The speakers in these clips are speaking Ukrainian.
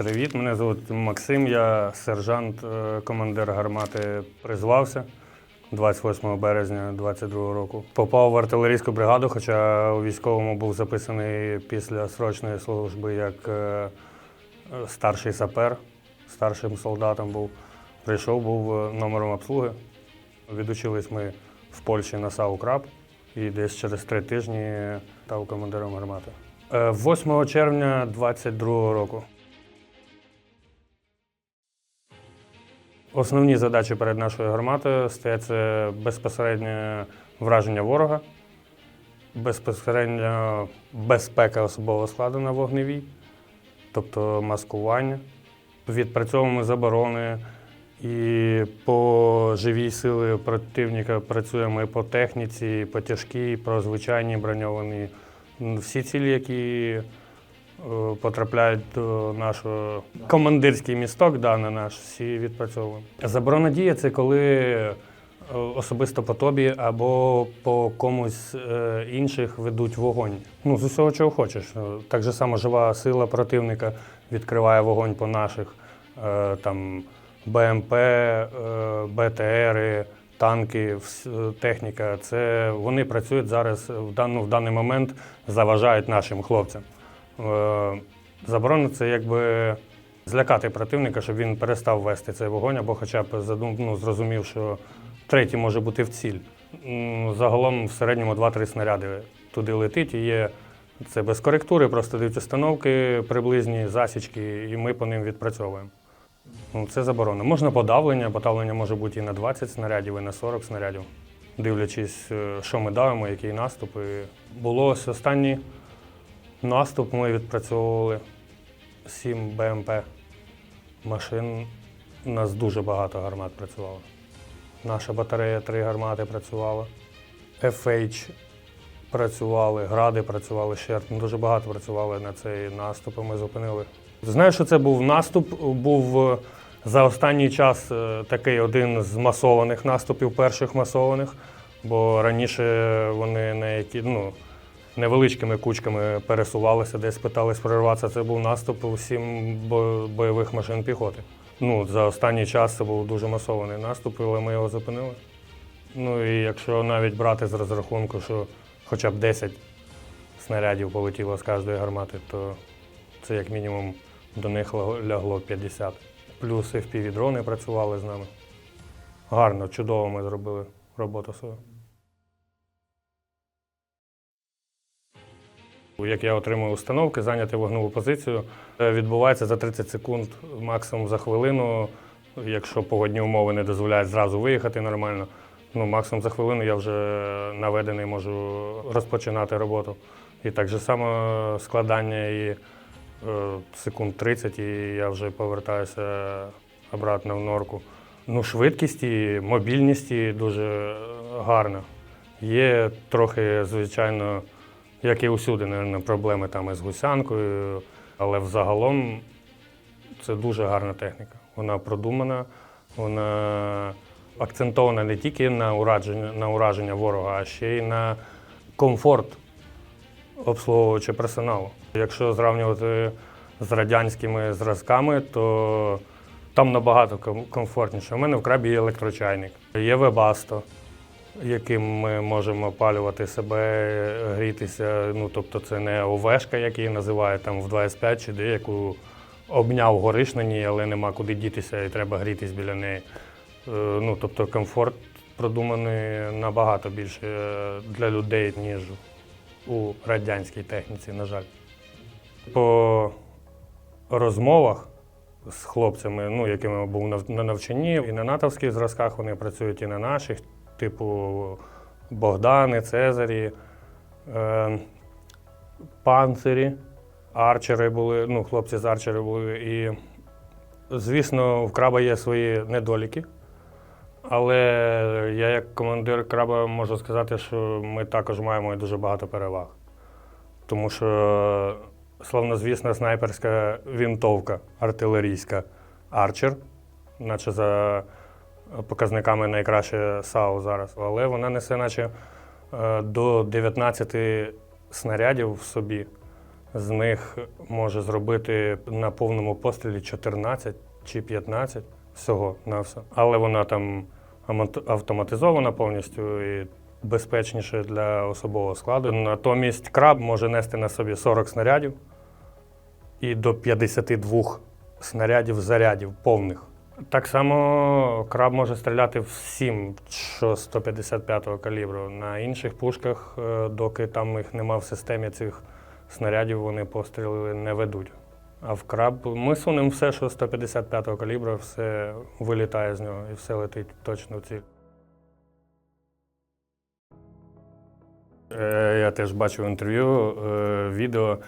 Привіт, мене звуть Максим, я сержант, е, командир гармати призвався 28 березня 22 року. Попав в артилерійську бригаду, хоча у військовому був записаний після срочної служби як е, старший сапер, старшим солдатом був. Прийшов, був е, номером обслуги. Відучились ми в Польщі на САУ «Краб» і десь через три тижні став командиром гармати. Е, 8 червня 22 року. Основні задачі перед нашою гарматою стоять безпосереднє враження ворога, безпосередньо безпека особового складу на вогневій, тобто маскування. Відпрацьовуємо заборони і по живій сили противника працюємо і по техніці, і по тяжкій, по звичайній броньованій. Всі цілі, які потрапляють до нашого командирський місток, да, на наш, всі відпрацьовуємо. Заборона дія це коли е, особисто по тобі або по комусь е, інших ведуть вогонь. Ну, з усього, чого хочеш. Е, Так же само жива сила противника відкриває вогонь по наших е, там, БМП, е, БТРи, танки, е, техніка. Це вони працюють зараз в, в даний момент, заважають нашим хлопцям. Е, Заборона це якби злякати противника, щоб він перестав вести цей вогонь, або хоча б ну, зрозумів, що третій може бути в ціль. Загалом в середньому 2-3 снаряди туди летить і є. Це без коректури, просто дають установки приблизні, засічки, і ми по ним відпрацьовуємо. Ну, це заборонено. Можна подавлення, подавлення може бути і на 20 снарядів, і на 40 снарядів, дивлячись, е, що ми давимо, який наступ. Було ось останній наступ, ми відпрацьовували 7 БМП машин. У нас дуже багато гармат працювало. Наша батарея три гармати працювала. FH працювали, гради працювали, ще дуже багато працювали на цей наступ, ми зупинили. Знаю, що це був наступ, був е, за останній час е, такий один з масованих наступів, перших масованих, бо раніше вони на які, ну, невеличкими кучками пересувалися, десь питались прорватися. Це був наступ усім бо- бойових машин піхоти. Ну, за останній час це був дуже масований наступ, але ми його зупинили. Ну і якщо навіть брати з розрахунку, що хоча б 10 снарядів полетіло з кожної гармати, то це як мінімум до них лягло- лягло 50. Плюс FPV-дрони працювали з нами. Гарно, чудово ми зробили роботу свою. Як я отримую установки, зайняти вогневу позицію, е, відбувається за 30 секунд, максимум за хвилину. Якщо погодні умови не дозволяють зразу виїхати нормально, ну максимум за хвилину я вже наведений можу розпочинати роботу. І так же само складання і е, секунд 30, і я вже повертаюся обратно в норку. Ну, швидкість і мобільність дуже гарна. Є трохи, звичайно, як і усюди, мабуть, проблеми там із гусянкою, але взагалом це дуже гарна техніка. Вона продумана, вона акцентована не тільки на ураження, на ураження ворога, а ще й на комфорт обслуговуючого персоналу. Якщо зрівнювати з радянськими зразками, то там набагато комфортніше. У мене в крабі є електрочайник, є вебасто, яким ми можемо опалювати себе, грітися. Ну, тобто це не ОВшка, як її називають там в 25 чи де, яку обняв гориш на ній, але нема куди дітися і треба грітись біля неї. Е, Ну, тобто комфорт продуманий набагато більше е, для людей, ніж у радянській техніці, на жаль. По розмовах з хлопцями, ну, якими був на навчанні, і на натовських зразках вони працюють і на наших, типу Богдани, Цезарі, е, панцирі, арчери були, ну, хлопці з арчери були. І, звісно, в краба є свої недоліки. Але я як командир краба можу сказати, що ми також маємо дуже багато переваг. Тому що славнозвісна снайперська вінтовка артилерійська Арчер, наче за показниками найкраще САУ зараз. Але вона несе наче е, до 19 снарядів в собі. з них може зробити на повному пострілі 14 чи 15 всього на все. Але вона там автоматизована повністю і безпечніше для особового складу. Натомість краб може нести на собі 40 снарядів і до 52 снарядів зарядів повних. Так само краб може стріляти всім, що 155-го калібру. На інших пушках, е, доки там їх нема в системі цих снарядів, вони постріли не ведуть. А в краб ми сунемо все, що 155-го калібру, все вилітає з нього і все летить точно в ціль. Е, Я теж бачив інтерв'ю, е, відео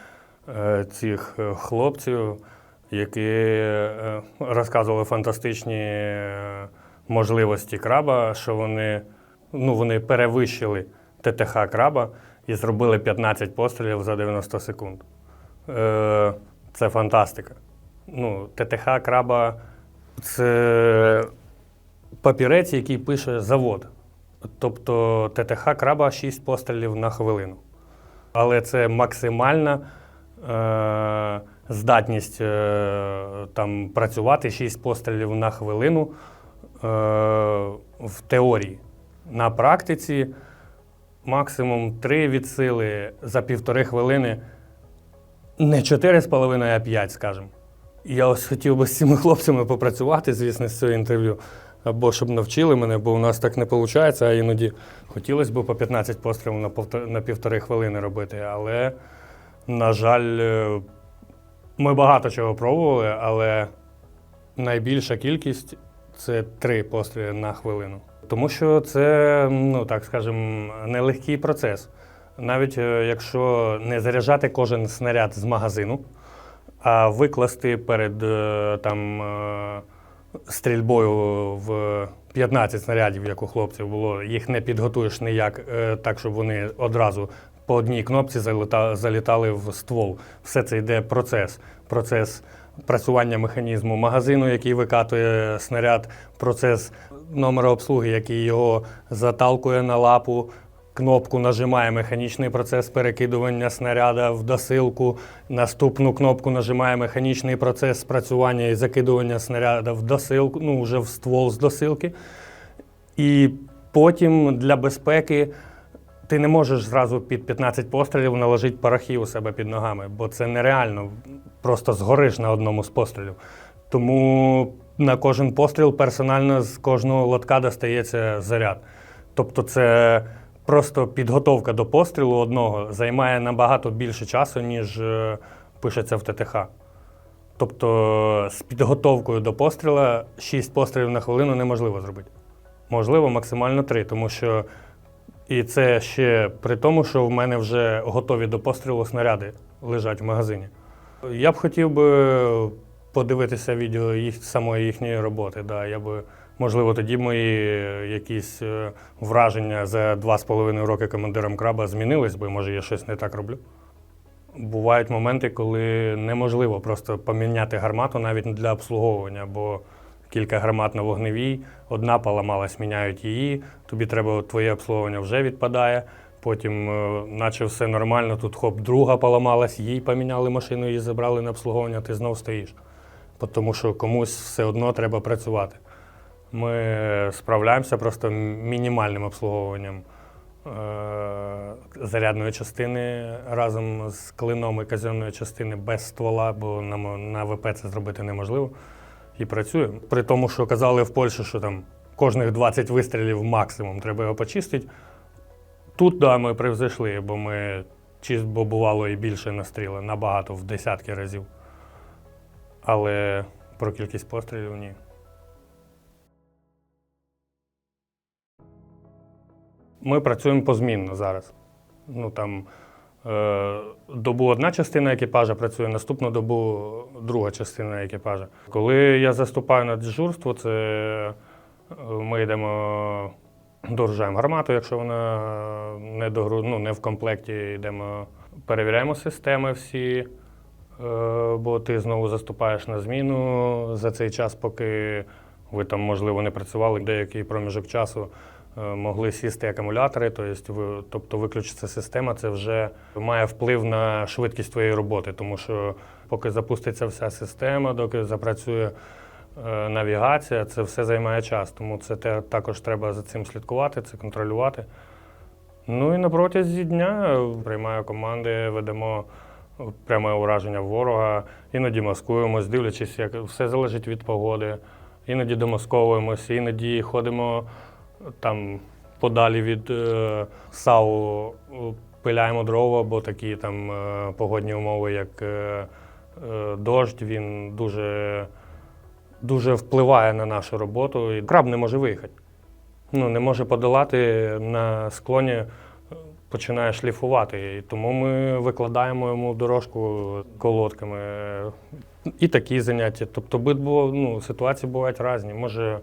цих хлопців, які е, розказували фантастичні е, можливості краба, що вони, ну, вони перевищили ТТХ краба і зробили 15 пострілів за 90 секунд. Е, Це фантастика. Ну, ТТХ краба це папірець, який пише завод. Тобто ТТХ краба 6 пострілів на хвилину. Але це максимальна здатність е, там, працювати 6 пострілів на хвилину е, в теорії. На практиці максимум 3 від сили за півтори хвилини, не 4,5, а 5, скажімо. Я ось хотів би з цими хлопцями попрацювати, звісно, з цього інтерв'ю. Або щоб навчили мене, бо у нас так не виходить, а іноді хотілося б по 15 пострілів на, півтори хвилини робити. Але, на жаль, е, ми багато чого пробували, але найбільша кількість це три постріли на хвилину. Тому що це, ну так скажемо, нелегкий процес. Навіть е, якщо не заряджати кожен снаряд з магазину, а викласти перед е, там, е, стрільбою в 15 снарядів, як у хлопців було, їх не підготуєш ніяк так, щоб вони одразу по одній кнопці заліта- залітали в ствол. Все це йде процес. Процес працювання механізму магазину, який викатує снаряд, процес номера обслуги, який його заталкує на лапу, кнопку нажимає механічний процес перекидування снаряда в досилку. Наступну кнопку нажимає механічний процес спрацювання і закидування снаряда в досилку, ну вже в ствол з досилки. І потім для безпеки ти не можеш зразу під 15 пострілів наложити парахи у себе під ногами, бо це нереально. Просто згориш на одному з пострілів. Тому на кожен постріл персонально з кожного лотка достається заряд. Тобто це просто підготовка до пострілу одного займає набагато більше часу, ніж е, пишеться в ТТХ. Тобто з підготовкою до постріла 6 пострілів на хвилину неможливо зробити. Можливо, максимально 3, тому що і це ще при тому, що в мене вже готові до пострілу снаряди лежать в магазині. Я б хотів би подивитися відео їх, самої їхньої роботи. Да. Я би, можливо, тоді мої якісь е, враження за два з половиною роки командиром краба змінились би, може, я щось не так роблю. Бувають моменти, коли неможливо просто поміняти гармату навіть для обслуговування, бо кілька гармат на вогневій, одна поламалась, міняють її, тобі треба твоє обслуговування вже відпадає. Потім, е, наче все нормально, тут хоп, друга поламалась, їй поміняли машину, її забрали на обслуговування, ти знов стоїш. Тому що комусь все одно треба працювати. Ми справляємося просто мінімальним обслуговуванням е, зарядної частини разом з клином і казенної частини без ствола, бо на ВП це зробити неможливо. І працюємо. При тому, що казали в Польщі, що там кожних 20 вистрілів максимум треба його почистити. Тут да, ми превзійшли, бо ми чист, бо бувало і більше настріли, набагато в десятки разів. Але про кількість пострілів ні. Ми працюємо позмінно зараз. Ну там добу одна частина екіпажа працює, наступну добу друга частина екіпажа. Коли я заступаю на дежурство, це е, ми йдемо, дорожаємо гармату, якщо вона не, до, ну, не в комплекті, йдемо, перевіряємо системи всі. Е, бо ти знову заступаєш на зміну за цей час, поки ви там, можливо, не працювали деякий проміжок часу. Е, могли сісти акумулятори, тобто, виключиться система, це вже має вплив на швидкість твоєї роботи, тому що поки запуститься вся система, доки запрацює е, навігація, це все займає час. Тому це також треба за цим слідкувати, це контролювати. Ну і на протязі дня е, приймаю команди, ведемо пряме ураження ворога, іноді маскуємось, дивлячись, як все залежить від погоди. Іноді домасковуємося, іноді ходимо там подалі від е, САУ, е, пиляємо дрова, бо такі там е, погодні умови, як е, е, дощ, він дуже, дуже впливає на нашу роботу. І краб не може виїхати. Ну, не може подолати на склоні, е, починає шліфувати. І тому ми викладаємо йому дорожку колодками. І такі заняття. Тобто ну, ситуації бувають різні. Може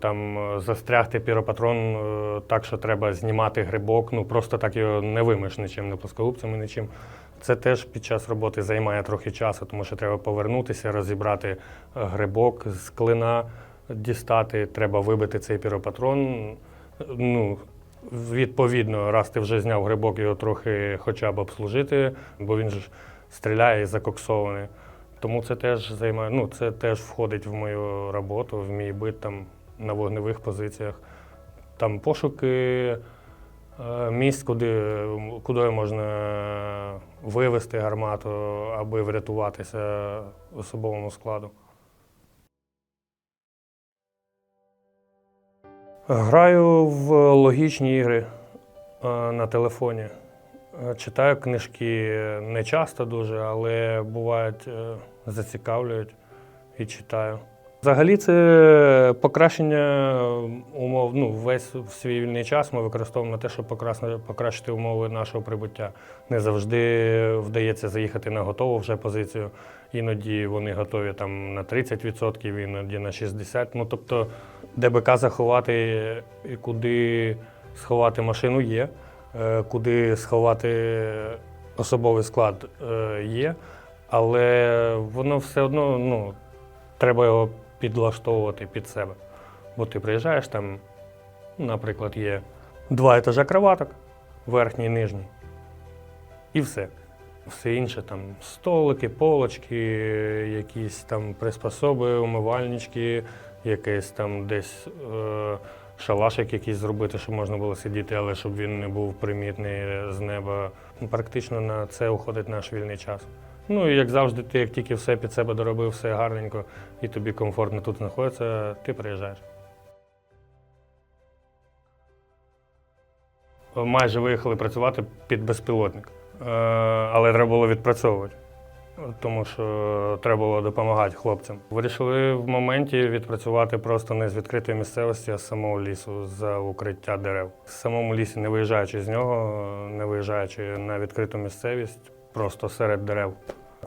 там застрягти піропатрон е, так, що треба знімати грибок, ну просто так його не вимиш нічим, не плоскогубцями, нічим. Це теж під час роботи займає трохи часу, тому що треба повернутися, розібрати е, грибок з клина, дістати, треба вибити цей піропатрон. Ну, відповідно, раз ти вже зняв грибок, його трохи хоча б обслужити, бо він ж стріляє і закоксований. Тому це теж займає, ну, це теж входить в мою роботу, в мій бит там на вогневих позиціях. Там пошуки е, місць, куди, куди можна вивести гармату, аби врятуватися особовому складу. Граю в логічні ігри е, на телефоні. Е, Читаю книжки не часто дуже, але бувають е, зацікавлюють і читаю. Взагалі, це покращення умов. Ну, весь свій вільний час ми використовуємо на те, щоб покращити умови нашого прибуття. Не завжди вдається заїхати на готову вже позицію. Іноді вони готові там на 30%, іноді на 60%. Ну тобто, де БК заховати і куди сховати машину є, е, куди сховати особовий склад е, є, але воно все одно ну, треба його підлаштовувати під себе. Бо ти приїжджаєш там, наприклад, є два етажа кроваток, верхній і нижній, і все. Все інше там столики, полочки, якісь там приспособи, умивальнички, якийсь там десь е, шалашик якийсь зробити, щоб можна було сидіти, але щоб він не був примітний з неба. Практично на це уходить наш вільний час. Ну і як завжди, ти як тільки все під себе доробив, все гарненько, і тобі комфортно тут знаходиться, ти приїжджаєш. Майже виїхали працювати під безпілотник, Е, але треба було відпрацьовувати, тому що треба було допомагати хлопцям. Вирішили в моменті відпрацювати просто не з відкритої місцевості, а з самого лісу, за укриття дерев. В самому лісі, не виїжджаючи з нього, не виїжджаючи на відкриту місцевість, просто серед дерев.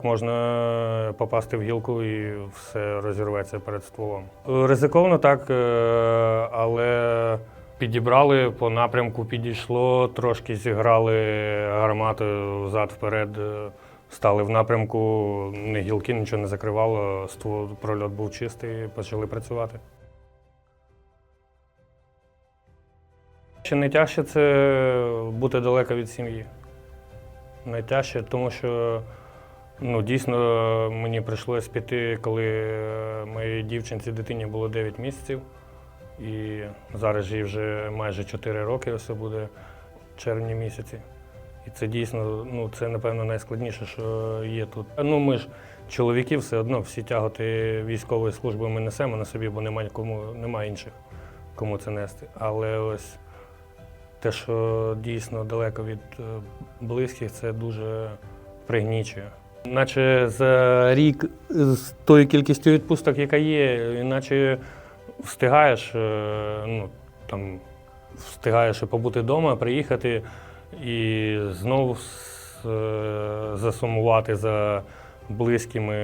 Можна попасти в гілку і все розірветься перед стволом. Ризиковано так, е, але підібрали по напрямку, підійшло, трошки зіграли гарматою взад-вперед, е, стали в напрямку, не гілки, нічого не закривало, ствол, прольот був чистий, почали працювати. Ще найтяжче це бути далеко від сім'ї. Найтяжче, тому що ну, дійсно мені прийшлось піти, коли е, моїй дівчинці дитині було 9 місяців. І зараз їй вже майже 4 роки, ось буде в червні місяці. І це дійсно, ну це напевно найскладніше, що є тут. Ну ми ж чоловіки все одно, всі тяготи військової служби ми несемо на собі, бо немає кому, немає інших, кому це нести. Але ось те, що дійсно далеко від е, близьких, це дуже пригнічує. Наче за рік з тою кількістю відпусток, яка є, іначе встигаєш, е, ну, там, встигаєш побути вдома, приїхати і знову е, засумувати за близькими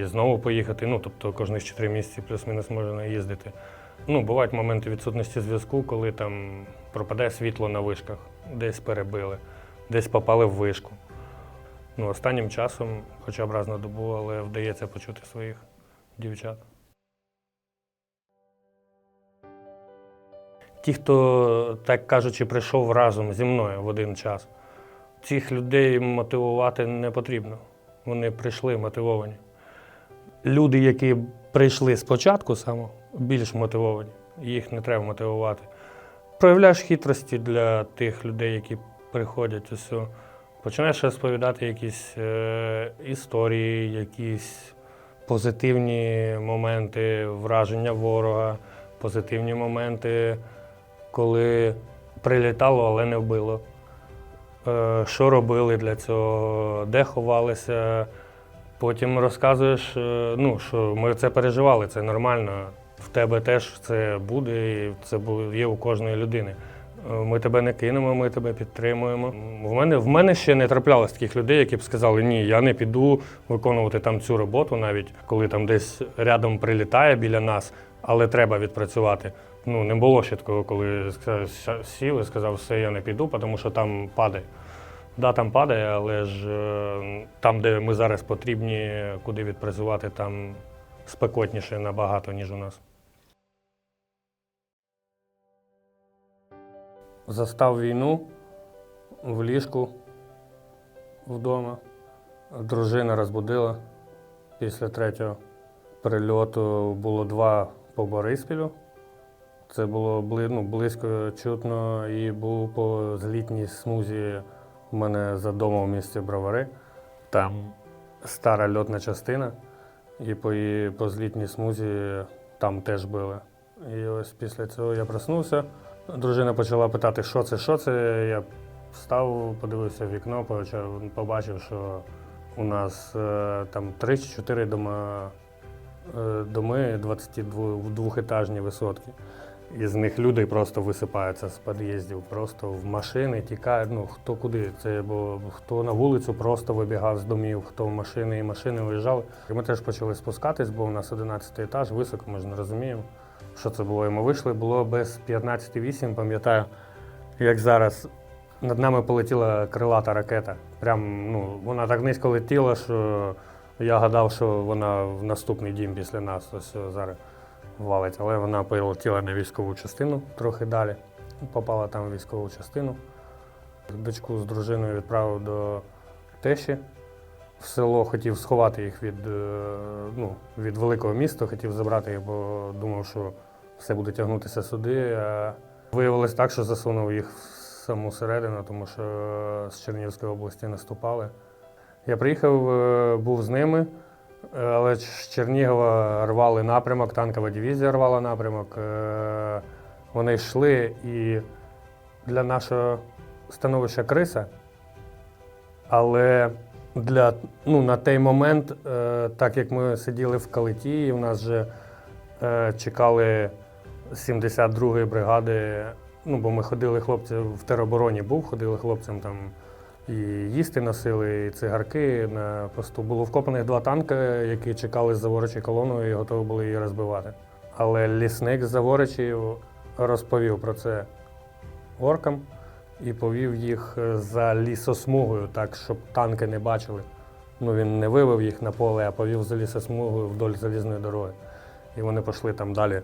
і знову поїхати. Ну, тобто кожних 4 місяці плюс-мінус можна їздити. Ну, бувають моменти відсутності зв'язку, коли там пропадає світло на вишках, десь перебили, десь попали в вишку. Ну, останнім часом, хоча б раз на добу, але вдається почути своїх дівчат. Ті, хто, так кажучи, прийшов разом зі мною в один час. Цих людей мотивувати не потрібно. Вони прийшли мотивовані. Люди, які прийшли спочатку саме, більш мотивовані, їх не треба мотивувати. Проявляєш хитрості для тих людей, які приходять усе. Починаєш розповідати якісь е, історії, якісь позитивні моменти враження ворога, позитивні моменти, коли прилітало, але не вбило. Е, що робили для цього, де ховалися. Потім розказуєш, е, ну, що ми це переживали, це нормально. В тебе теж це буде, і це є у кожної людини. Ми тебе не кинемо, ми тебе підтримуємо. В мене, в мене ще не траплялось таких людей, які б сказали, ні, я не піду виконувати там цю роботу, навіть коли там десь рядом прилітає біля нас, але треба відпрацювати. Ну, не було ще такого, коли сів і сказав, все, я не піду, тому що там падає. Да, там падає, але ж е, там, де ми зараз потрібні, куди відпрацювати, там спекотніше набагато, ніж у нас. Застав війну в ліжку вдома. Дружина розбудила після третього прильоту. Було два по Бориспілю. Це було ну, близько чутно і був по злітній смузі у мене за домом в місті Бровари. Там стара льотна частина, і по, по злітній смузі там теж били. І ось після цього я проснувся. Дружина почала питати, що це, що це. Я встав, подивився в вікно, побачив, що у нас е, там три чи чотири дома, е, доми 22-етажні висотки. Із них люди просто висипаються з під'їздів, просто в машини тікають. Ну хто куди. Це бо хто на вулицю просто вибігав з домів, хто в машини і машини виїжджали. Ми теж почали спускатись, бо у нас 11 етаж, високо, ми ж не розуміємо, що це було. І ми вийшли, було без 15,8, пам'ятаю, як зараз. Над нами полетіла крилата ракета. Прям ну, вона так низько летіла, що я гадав, що вона в наступний дім після нас ось зараз валить. Але вона полетіла на військову частину трохи далі. Попала там в військову частину. Дочку з дружиною відправив до тещі. В село хотів сховати їх від, е, ну, від великого міста, хотів забрати їх, бо думав, що все буде тягнутися сюди. А виявилось так, що засунув їх в саму середину, тому що з Чернігівської області наступали. Я приїхав, е, був з ними, е, але з Чернігова рвали напрямок, танкова дивізія рвала напрямок. Е, Вони йшли і для нашого становища криса. Але для, ну, на той момент, е, так як ми сиділи в калиті, і в нас вже е, чекали 72-ї бригади, ну, бо ми ходили хлопці в теробороні був, ходили хлопцям там і їсти носили, і цигарки на посту. Було вкопаних два танки, які чекали з заворочі колоною і готові були її розбивати. Але лісник з заворочі розповів про це оркам і повів їх е, за лісосмугою, так, щоб танки не бачили. Ну, він не вивив їх на поле, а повів за лісосмугою вдоль залізної дороги. І вони пішли там далі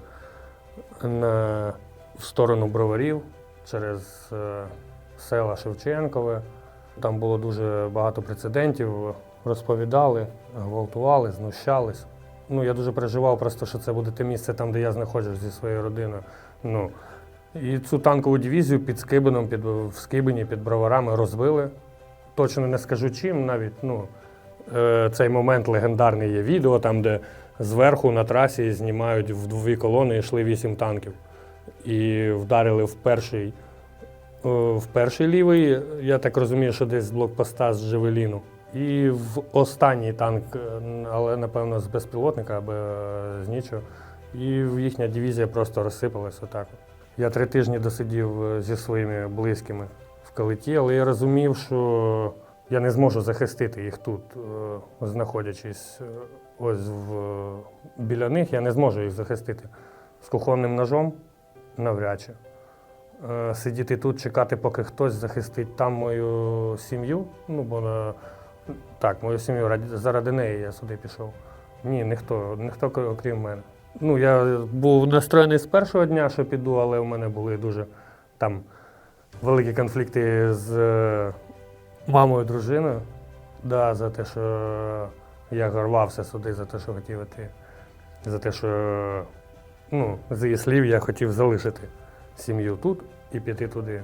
на, в сторону броварів через е, села Шевченкове. Там було дуже багато прецедентів. Розповідали, гвалтували, знущались. Ну, я дуже переживав просто, що це буде те місце там, де я знаходжусь зі своєю родиною. Ну, і цю танкову дивізію під Скибином, під, в Скибині, під броварами розбили. Точно не скажу чим, навіть ну, е, цей момент легендарний є відео, там, де зверху на трасі знімають в дві колони йшли вісім танків. І вдарили в перший, е, в перший лівий, я так розумію, що десь з блокпоста з Джевеліну. І в останній танк, е, але напевно з безпілотника або з нічого. І їхня дивізія просто розсипалась отак. Я три тижні досидів е, зі своїми близькими в калиті, але я розумів, що я не зможу захистити їх тут, е, знаходячись е, ось в, біля них, я не зможу їх захистити. З кухонним ножом навряд чи. Сидіти тут, чекати, поки хтось захистить там мою сім'ю. Ну, бо так, мою сім'ю заради неї я сюди пішов. Ні, ніхто, ніхто окрім мене. Ну, я був настроєний з першого дня, що піду, але в мене були дуже там великі конфлікти з е, мамою, дружиною. Да, за те, що я рвався сюди, за те, що хотів іти. За те, що ну, з її слів я хотів залишити сім'ю тут і піти туди.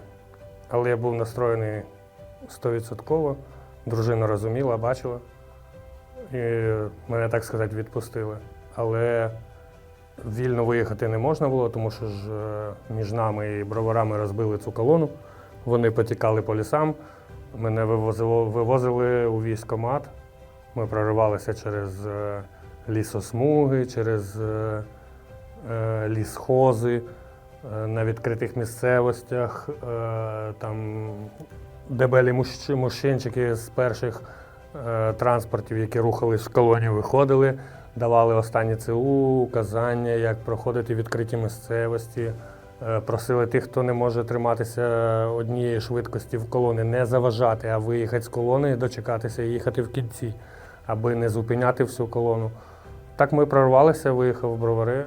Але я був настроєний стовідсотково. Дружина розуміла, бачила. І мене, так сказати, відпустили. Але вільно виїхати не можна було, тому що ж е, між нами і броварами розбили цю колону. Вони потікали по лісам. Мене вивозило, вивозили у військкомат. Ми проривалися через е, лісосмуги, через е, лісхози, на відкритих місцевостях. Там дебелі мужч- мужчинчики з перших транспортів, які рухались в колоні, виходили, давали останні ЦУ, указання, як проходити відкриті місцевості. Е, Просили тих, хто не може триматися однієї швидкості в колони, не заважати, а виїхати з колони дочекатися і їхати в кінці, аби не зупиняти всю колону. Так ми прорвалися, виїхав в бровари,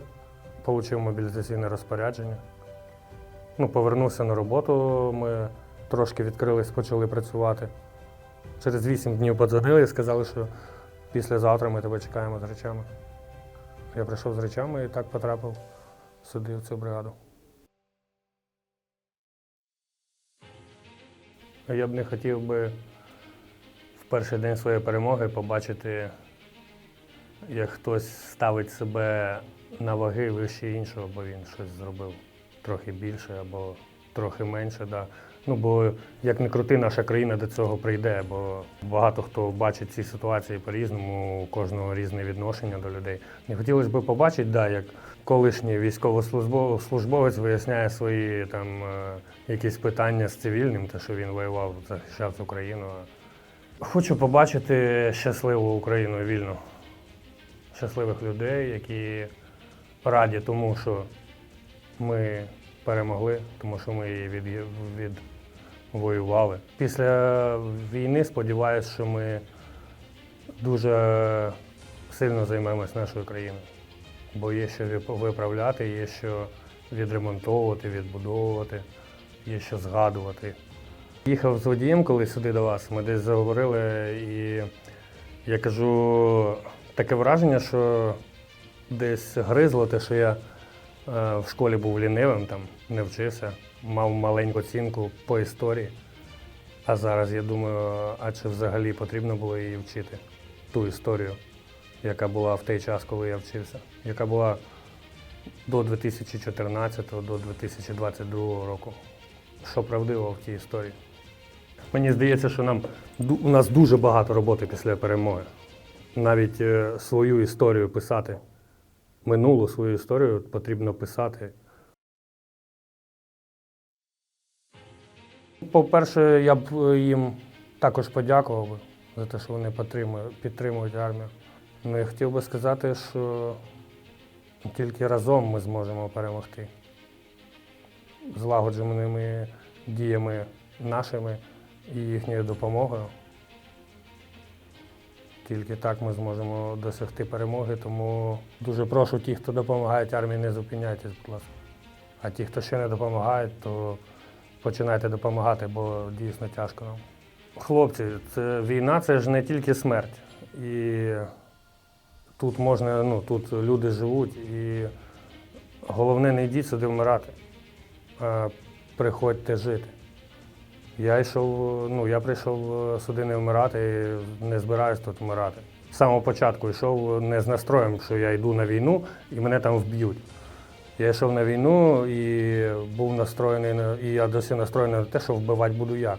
отримав мобілізаційне розпорядження. Ну, повернувся на роботу, ми трошки відкрились, почали працювати. Через вісім днів подзвонили і сказали, що післязавтра ми тебе чекаємо з речами. Я прийшов з речами і так потрапив сюди, в цю бригаду. Я б не хотів би в перший день своєї перемоги побачити, як хтось ставить себе на ваги вище іншого, бо він щось зробив трохи більше або трохи менше. Да. Ну, бо як не крути, наша країна до цього прийде, бо багато хто бачить ці ситуації по-різному, у кожного різне відношення до людей. Не хотілося б побачити, да, як колишній військовослужбовець виясняє свої там е, якісь питання з цивільним, те, що він воював, захищав цю країну. Хочу побачити щасливу Україну вільну, щасливих людей, які раді тому, що ми перемогли, тому що ми її від, відвоювали. Після війни сподіваюся, що ми дуже сильно займемось нашою країною, бо є що виправляти, є що відремонтовувати, відбудовувати, є що згадувати. Їхав з водієм колись сюди до вас, ми десь заговорили, і я кажу, таке враження, що десь гризло те, що я е, в школі був лінивим, там не вчився, мав маленьку оцінку по історії. А зараз я думаю, а чи взагалі потрібно було її вчити, ту історію, яка була в той час, коли я вчився, яка була до 2014 до 2022 року. Що правдиво в тій історії. Мені здається, що нам у нас дуже багато роботи після перемоги. Навіть е, свою історію писати, минулу свою історію потрібно писати. По-перше, я б е, їм також подякував би за те, що вони підтримують, армію. Ну, я хотів би сказати, що тільки разом ми зможемо перемогти. Злагодженими діями нашими і їхньою допомогою. Тільки так ми зможемо досягти перемоги. Тому дуже прошу тих, хто допомагає армії, не зупиняйтесь, будь ласка. А ті, хто ще не допомагають, то починайте допомагати, бо дійсно тяжко нам. Хлопці, це війна це ж не тільки смерть. І тут можна, ну тут люди живуть, і головне не йдіть сюди вмирати, а приходьте жити. Я йшов, ну я прийшов е, сюди не вмирати, і не збираюсь тут вмирати. З самого початку йшов не з настроєм, що я йду на війну і мене там вб'ють. Я йшов на війну і був настроєний на і я досі настроєний на те, що вбивати буду я.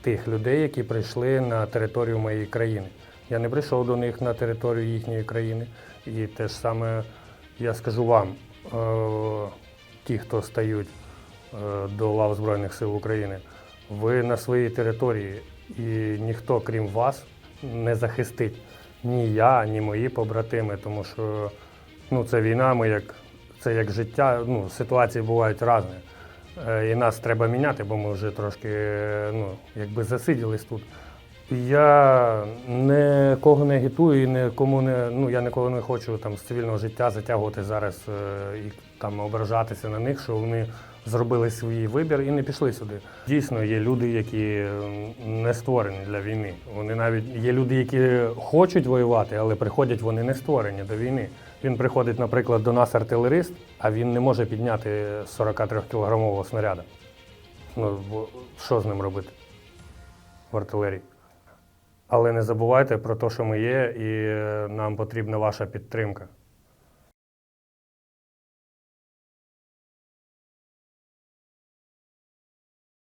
Тих людей, які прийшли на територію моєї країни. Я не прийшов до них на територію їхньої країни. І те ж саме я скажу вам, е, ті, хто стають е, до лав Збройних сил України, ви на своїй території, і ніхто, крім вас, не захистить ні я, ні мої побратими, тому що ну, це війна, ми як, це як життя, ну, ситуації бувають різні. Е, І нас треба міняти, бо ми вже трошки ну, якби засиділись тут. Я нікого не агітую і нікому не ну я ніколи не хочу там з цивільного життя затягувати зараз е, і там ображатися на них, що вони зробили свій вибір і не пішли сюди. Дійсно, є люди, які не створені для війни. Вони навіть є люди, які хочуть воювати, але приходять вони не створені до війни. Він приходить, наприклад, до нас артилерист, а він не може підняти 43 кілограмового снаряда. Ну що з ним робити в артилерії? Але не забувайте про те, що ми є, і е, нам потрібна ваша підтримка.